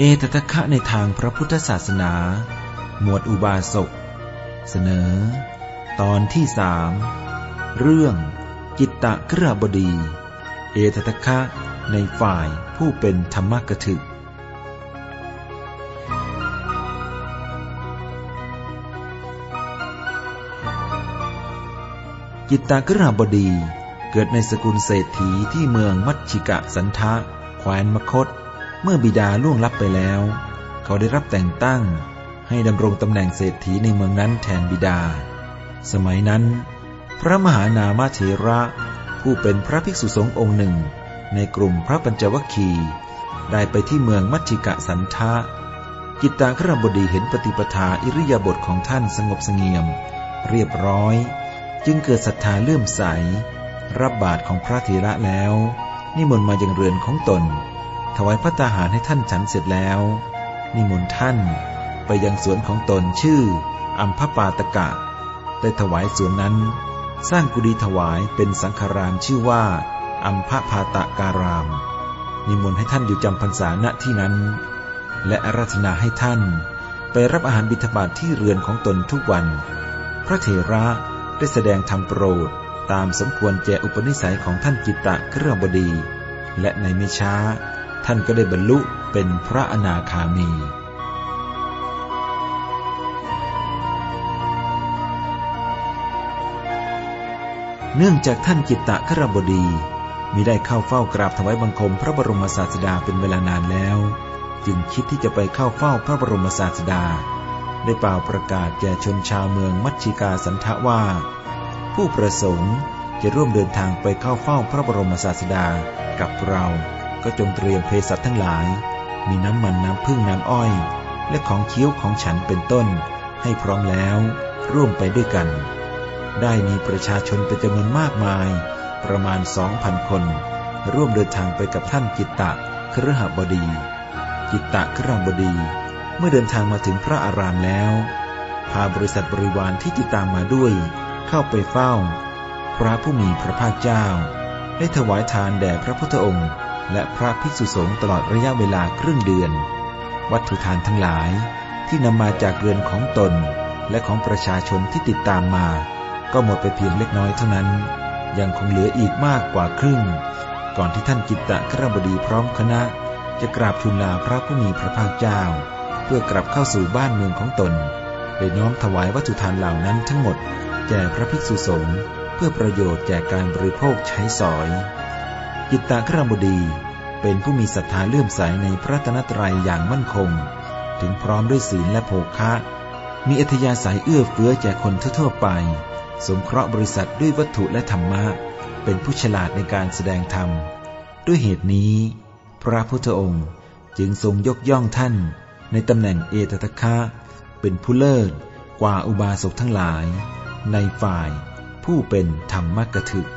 เอตทะคะในทางพระพุทธศาสนา หมวดอุบาสก เสนอ ตอนที่สามเรื่องจิตตะกระบดี เอตทะคะในฝ่ายผู้เป็นธรรมกถึกจิตตากระบดีเกิดในสกุลเศรษฐีที่เมืองมัชชิกะสันทะแคว้นมคต เมื่อบิดาล่วงลับไปแล้ว เขาได้รับแต่งตั้งให้ดำรงตำแหน่งเศรษฐีในเมืองนั้นแทนบิดา สมัยนั้น พระมหานามาเถระผู้เป็นพระภิกษุสงฆ์องค์หนึ่ง ในกลุ่มพระปัญจวัคคีย์ได้ไปที่เมืองมัชชิกะสันทะจิตตากระบดีเห็นปฏิปทาอิริยาบถของท่านสงบสงี่ยม เรียบร้อย จึงเกิดศรัทธาเลื่อมใส รับบาตรของพระเถระแล้ว นิมนต์มายังเรือนของตน ถวายพระตาหารให้ท่านฉันเสร็จแล้ว นิมนต์ท่านไปยังสวนของตนชื่ออัมพปาตกะ ได้ถวายสวนนั้น สร้างกุฏิถวายเป็นสังฆารามชื่อว่า อัมพพาตการาม นิมนต์ให้ท่านอยู่จำพรรษาณที่นั้น และอาราธนาให้ท่านไปรับอาหารบิณฑบาตทที่เรือนของตนทุกวัน พระเถระได้แสดงธรรมโปรดตามสมควรแก่อุปนิสัยของท่านจิตตะเครือบดี และในไม่ช้า ท่านก็ได้บรรลุเป็นพระอนาคามี เนื่องจากท่านจิตตะครบดีมิได้เข้าเฝ้ากราบถวายบังคมพระบรมศาสดาเป็นเวลานานแล้ว จึงคิดที่จะไปเข้าเฝ้าพระบรมศาสดา ได้เป่าประกาศแก่ชนชาวเมืองมัชชิกาสันทะว่า ผู้ประสงค์จะร่วมเดินทางไปเข้าเฝ้าพระบรมศาสดากับเรา ก็จงเตรียมเภสัชทั้งหลาย มีน้ำมันน้ำพึ่งน้ำอ้อย และของเคี้ยวของฉันเป็นต้น ให้พร้อมแล้วร่วมไปด้วยกัน ได้มีประชาชนเป็นจำนวนมากมาย ประมาณสองพันคน ร่วมเดินทางไปกับท่านจิตตะครหบดีจิตตะครหบดี เมื่อเดินทางมาถึงพระอารามแล้ว พาบริษัทบริวารที่ติดตามมาด้วย เข้าไปเฝ้า พระผู้มีพระภาคเจ้า ได้ถวายทานแด่พระพุทธองค์ และพระภิกษุสงฆ์ตลอดระยะเวลาครึ่งเดือน วัตถุทานทั้งหลายที่นำมาจากเรือนของตน และของประชาชนที่ติดตามมา ก็หมดไปเพียงเล็กน้อยเท่านั้น ยังคงเหลืออีกมากกว่าครึ่ง ก่อนที่ท่านจิตตะครบดีพร้อมคณะ จะกราบทูลลาพระผู้มีพระภาคเจ้า เพื่อกลับเข้าสู่บ้านเมืองของตนได้น้อมถวายวัตถุทานเหล่านั้นทั้งหมด แก่พระภิกษุสงฆ์เพื่อประโยชน์แก่การบริโภคใช้สอย จิตตากรบดีเป็นผู้มีศรัทธาเลื่อมใสในพระตนตรัยอย่างมั่นคง ถึงพร้อมด้วยศีลและโภคะ มีอัธยาศัยเอื้อเฟื้อแก่คนทั่วๆไป สงเคราะห์บริษัทด้วยวัตถุและธรรมะ เป็นผู้ฉลาดในการแสดงธรรม ด้วยเหตุนี้ พระพุทธองค์จึงทรงยกย่องท่าน ในตำแหน่งเอตตะคะ เป็นผู้เลิศกว่าอุบาสกทั้งหลาย ในฝ่ายผู้เป็นธรรมกถึก